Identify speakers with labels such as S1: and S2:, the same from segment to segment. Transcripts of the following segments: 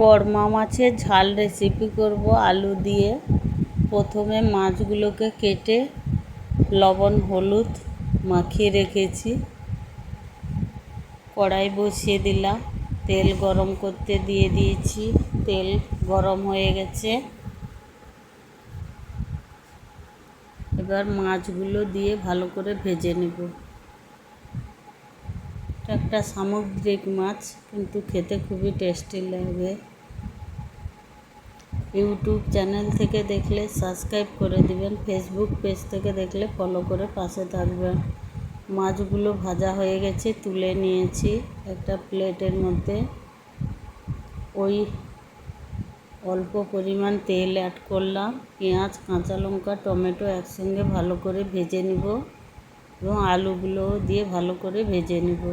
S1: কড়মা মাছের ঝাল রেসিপি করব আলু দিয়ে। প্রথমে মাছগুলোকে কেটে লবণ, হলুদ মাখিয়ে রেখেছি। কড়াই বসিয়ে দিলাম। তেল গরম করতে দিয়ে দিয়েছি। তেল গরম হয়ে গেছে। এবার মাছগুলো দিয়ে ভালো করে ভেজে নেব। একটা সামুদ্রিক মাছ, কিন্তু খেতে খুবই টেস্টি লাগে। ইউটিউব চ্যানেল থেকে দেখলে সাবস্ক্রাইব করে দিবেন ফেসবুক পেজ থেকে দেখলে ফলো করে পাশে থাকবেন। মাছগুলো ভাজা হয়ে গেছে, তুলে নিয়েছি একটা প্লেটের মধ্যে। ওই অল্প পরিমাণ তেল অ্যাড করলাম, পেঁয়াজ, কাঁচা লঙ্কা, টমেটো একসঙ্গে ভালো করে ভেজে নিব এবং আলুগুলো দিয়ে ভালো করে ভেজে নিব।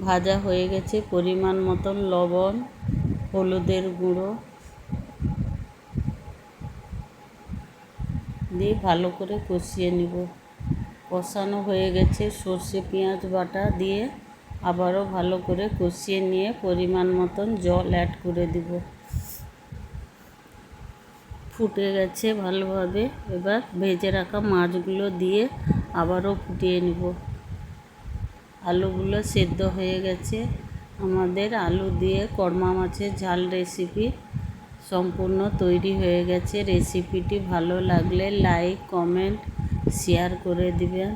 S1: ভাজা হয়ে গেছে। পরিমাণ মতন লবণ, হলুদের গুঁড়ো দিয়ে ভালো করে কষিয়ে নিব। কষানো হয়ে গেছে সর্ষে পেঁয়াজ বাটা দিয়ে আবারও ভালো করে কষিয়ে নিয়ে পরিমাণ মতন জল অ্যাড করে দিব। ফুটে গেছে ভালোভাবে। এবার ভেজে রাখা মাছগুলো দিয়ে আবারও ফুটিয়ে নিব। আলুগুলো সেদ্ধ হয়ে গেছে। আমাদের আলু দিয়ে কড়মা মাছের ঝাল রেসিপি সম্পূর্ণ তৈরি হয়ে গেছে। রেসিপিটি ভালো লাগলে লাইক কমেন্ট শেয়ার করে দিবেন।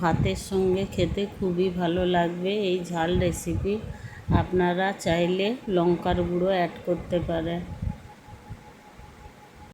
S1: ভাতের সঙ্গে খেতে খুবই ভালো লাগবে। এই ঝাল রেসিপি আপনারা চাইলে লঙ্কার গুঁড়ো অ্যাড করতে পারেন।